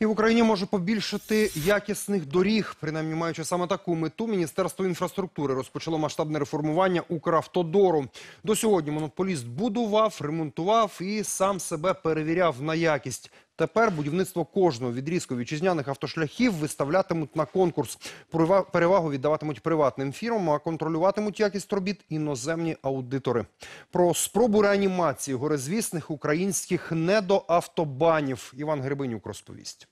І в Україні може побільшити якісних доріг. Принаймні, маючи саме таку мету, Міністерство інфраструктури розпочало масштабне реформування Укравтодору. До сьогодні монополіст будував, ремонтував і сам себе перевіряв на якість. Тепер будівництво кожного відрізку вітчизняних автошляхів виставлятимуть на конкурс. Перевагу віддаватимуть приватним фірмам, а контролюватимуть якість робіт іноземні аудитори. Про спробу реанімації горизвісних українських недоавтобанів Іван Гребинюк розповість.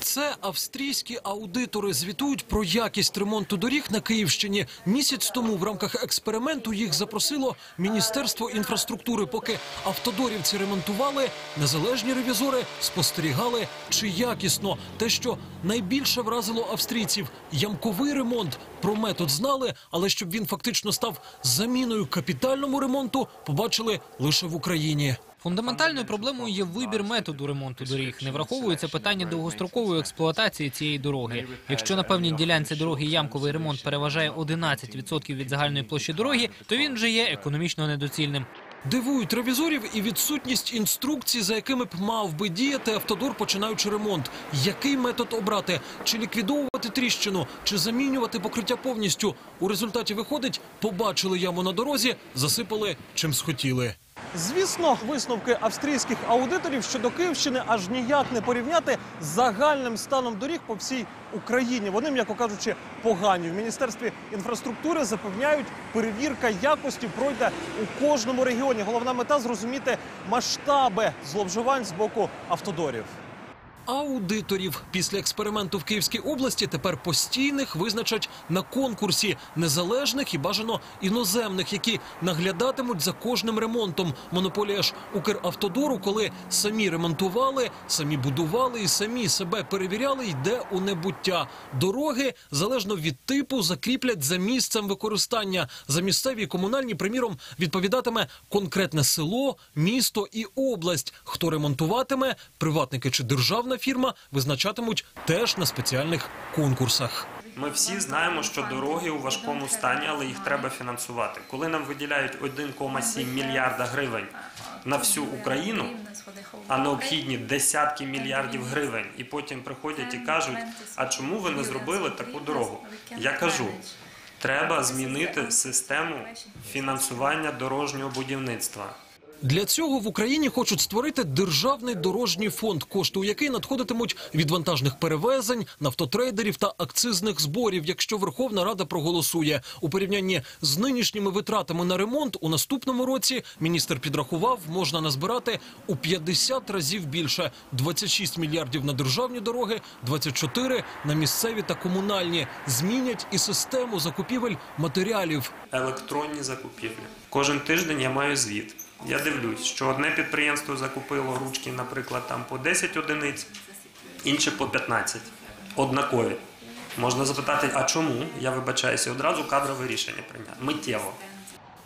Це австрійські аудитори звітують про якість ремонту доріг на Київщині. Місяць тому в рамках експерименту їх запросило Міністерство інфраструктури. Поки автодорівці ремонтували, незалежні ревізори спостерігали, чи якісно. Те, що найбільше вразило австрійців – ямковий ремонт. Про метод знали, але щоб він фактично став заміною капітальному ремонту, побачили лише в Україні. Фундаментальною проблемою є вибір методу ремонту доріг. Не враховується питання довгострокової експлуатації цієї дороги. Якщо на певній ділянці дороги ямковий ремонт переважає 11% від загальної площі дороги, то він вже є економічно недоцільним. Дивують ревізорів і відсутність інструкцій, за якими б мав би діяти автодор, починаючи ремонт. Який метод обрати? Чи ліквідовувати тріщину, чи замінювати покриття повністю? У результаті виходить, побачили яму на дорозі, засипали чим схотіли. Звісно, висновки австрійських аудиторів щодо Київщини аж ніяк не порівняти з загальним станом доріг по всій Україні. Вони, м'яко кажучи, погані. В міністерстві інфраструктури запевняють, перевірка якості пройде у кожному регіоні. Головна мета зрозуміти масштаби зловживань з боку автодорів. Аудиторів після експерименту в Київській області тепер постійних визначать на конкурсі незалежних і бажано іноземних, які наглядатимуть за кожним ремонтом. Монополія ж Укравтодору, коли самі ремонтували, самі будували і самі себе перевіряли, йде у небуття. Дороги залежно від типу закріплять за місцем використання. За місцеві і комунальні, приміром, відповідатиме конкретне село, місто і область. Хто ремонтуватиме, приватники чи державна фірма визначатимуть теж на спеціальних конкурсах. Ми всі знаємо, що дороги у важкому стані, але їх треба фінансувати. Коли нам виділяють 1,7 мільярда гривень на всю Україну, а необхідні десятки мільярдів гривень, і потім приходять і кажуть: а чому ви не зробили таку дорогу? Я кажу. Треба змінити систему фінансування дорожнього будівництва. Для цього в Україні хочуть створити державний дорожній фонд, кошти у який надходитимуть від вантажних перевезень, нафтотрейдерів та акцизних зборів, якщо Верховна Рада проголосує. У порівнянні з нинішніми витратами на ремонт у наступному році міністр підрахував, можна назбирати у 50 разів більше: 26 мільярдів на державні дороги, 24 на місцеві та комунальні. Змінять і систему закупівель матеріалів. електронні закупівлі. Кожен тиждень я маю звіт. Я дивлюсь, що одне підприємство закупило ручки, наприклад, там по 10 одиниць, інше по 15. Однакові. Можна запитати, а чому? Я вибачаюся, одразу кадрове рішення прийняти. Миттєво.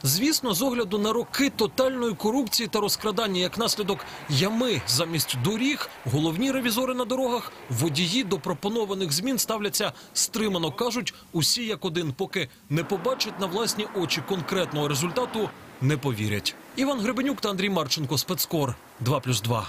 Звісно, з огляду на роки тотальної корупції та розкрадання як наслідок ями замість доріг, головні ревізори на дорогах, водії до пропонованих змін ставляться стримано. кажуть, усі як один, поки не побачать на власні очі конкретного результату, не повірять. Іван Гребенюк та Андрій Марченко, спецкор 2+,2.